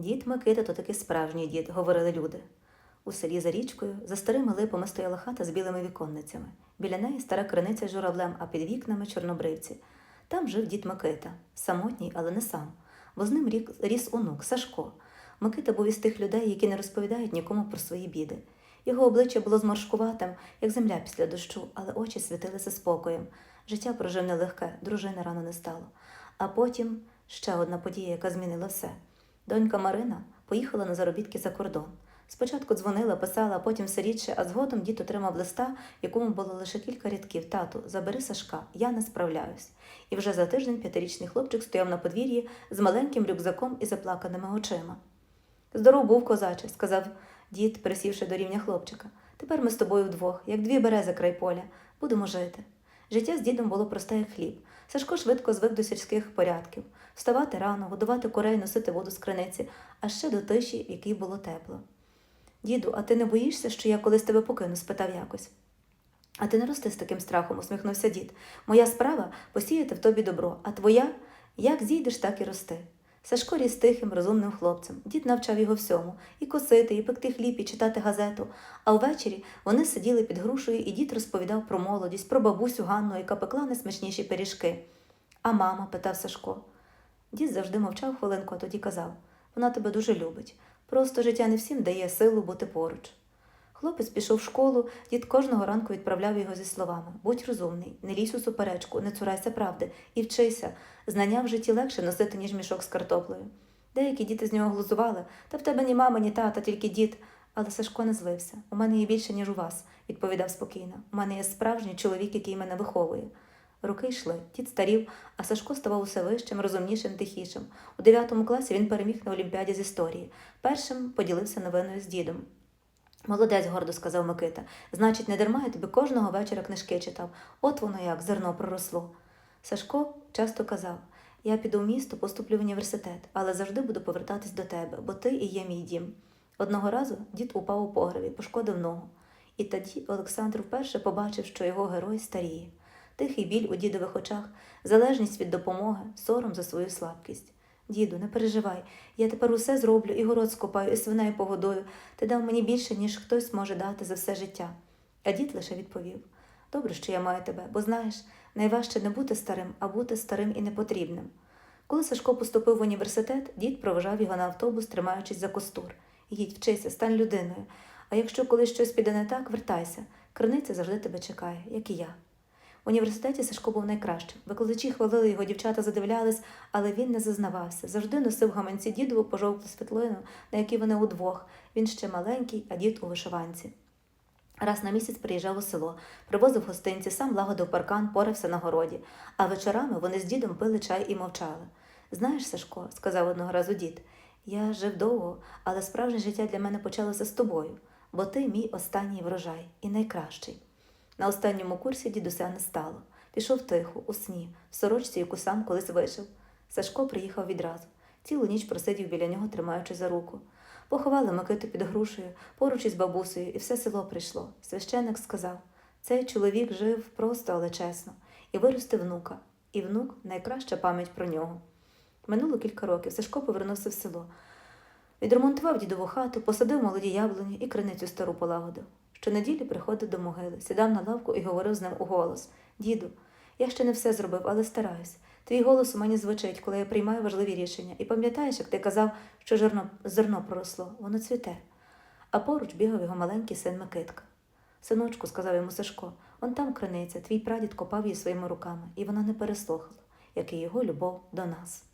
Дід Микита то таки справжній дід, говорили люди. У селі за річкою за старими липами стояла хата з білими віконницями. Біля неї стара криниця з журавлем, а під вікнами чорнобривці. Там жив дід Микита, самотній, але не сам, бо з ним рік, ріс онук Сашко. Микита був із тих людей, які не розповідають нікому про свої біди. Його обличчя було зморшкуватим, як земля після дощу, але очі світилися спокоєм. Життя прожив нелегке, дружини рано не стало. А потім ще одна подія, яка змінила все. Донька Марина поїхала на заробітки за кордон. Спочатку дзвонила, писала, потім все рідше, а згодом дід отримав листа, якому було лише кілька рядків. Тату, забери Сашка, я не справляюсь. І вже за тиждень п'ятирічний хлопчик стояв на подвір'ї з маленьким рюкзаком і заплаканими очима. Здоров був, козаче, сказав дід, присівши до рівня хлопчика. Тепер ми з тобою вдвох, як дві берези край поля, будемо жити. Життя з дідом було просте, як хліб. Сашко швидко звик до сільських порядків вставати рано, годувати курей, носити воду з криниці, а ще до тиші, в якій було тепло. Діду, а ти не боїшся, що я колись тебе покину? спитав якось. А ти не рости з таким страхом, усміхнувся дід. Моя справа посіяти в тобі добро, а твоя як зійдеш, так і рости. Сашко ріс тихим, розумним хлопцем. Дід навчав його всьому і косити, і пекти хліб, і читати газету. А ввечері вони сиділи під грушею, і дід розповідав про молодість, про бабусю Ганну, яка пекла найсмачніші пиріжки. А мама? питав Сашко. Дід завжди мовчав хвилинку, а тоді казав вона тебе дуже любить. Просто життя не всім дає силу бути поруч. Хлопець пішов в школу, дід кожного ранку відправляв його зі словами Будь розумний, не лізь у суперечку, не цурайся правди і вчися. Знання в житті легше носити, ніж мішок з картоплею. Деякі діти з нього глузували, та в тебе ні мама, ні тата, тільки дід. Але Сашко не злився. У мене є більше, ніж у вас, відповідав спокійно. У мене є справжній чоловік, який мене виховує. Роки йшли, дід старів, а Сашко ставав усе вищим, розумнішим, тихішим. У дев'ятому класі він переміг на Олімпіаді з історії. Першим поділився новиною з дідом. Молодець, гордо сказав Микита. Значить, не дарма я тобі кожного вечора книжки читав. От воно як зерно проросло. Сашко часто казав я піду в місто, поступлю в університет, але завжди буду повертатись до тебе, бо ти і є мій дім. Одного разу дід упав у погребі, пошкодив ногу. І тоді Олександр вперше побачив, що його герой старіє. Тихий біль у дідових очах, залежність від допомоги, сором за свою слабкість. Діду, не переживай, я тепер усе зроблю, і город скопаю, і свиней погодую. Ти дав мені більше, ніж хтось може дати за все життя. А дід лише відповів Добре, що я маю тебе, бо знаєш, найважче не бути старим, а бути старим і непотрібним. Коли Сашко поступив в університет, дід проважав його на автобус, тримаючись за костур. Їдь, вчися, стань людиною. А якщо колись щось піде не так, вертайся. Криниця завжди тебе чекає, як і я. В університеті Сашко був найкращим. Викладачі хвалили його, дівчата задивлялись, але він не зазнавався. Завжди носив гаманці дідову пожовту світлину, на якій вони удвох. Він ще маленький, а дід у вишиванці. Раз на місяць приїжджав у село, привозив гостинці, сам лагодив паркан, порався на городі, а вечорами вони з дідом пили чай і мовчали. Знаєш, Сашко, сказав одного разу дід, я жив довго, але справжнє життя для мене почалося з тобою, бо ти мій останній врожай і найкращий. На останньому курсі дідуся не стало. Пішов тихо, у сні, в сорочці, яку сам колись вишив. Сашко приїхав відразу. Цілу ніч просидів біля нього, тримаючи за руку. Поховали Микиту під грушею, поруч із бабусею, і все село прийшло. Священик сказав цей чоловік жив просто, але чесно, і виростив внука. І внук найкраща пам'ять про нього. Минуло кілька років. Сашко повернувся в село. Відремонтував дідову хату, посадив молоді яблуні і криницю стару полагодив. Щонеділі приходив до могили, сідав на лавку і говорив з ним у голос Діду, я ще не все зробив, але стараюсь. Твій голос у мені звучить, коли я приймаю важливі рішення. І пам'ятаєш, як ти казав, що зерно, зерно проросло, воно цвіте. А поруч бігав його маленький син Микитка. Синочку, сказав йому Сашко, он там криниця, твій прадід копав її своїми руками, і вона не переслухала, як і його любов до нас.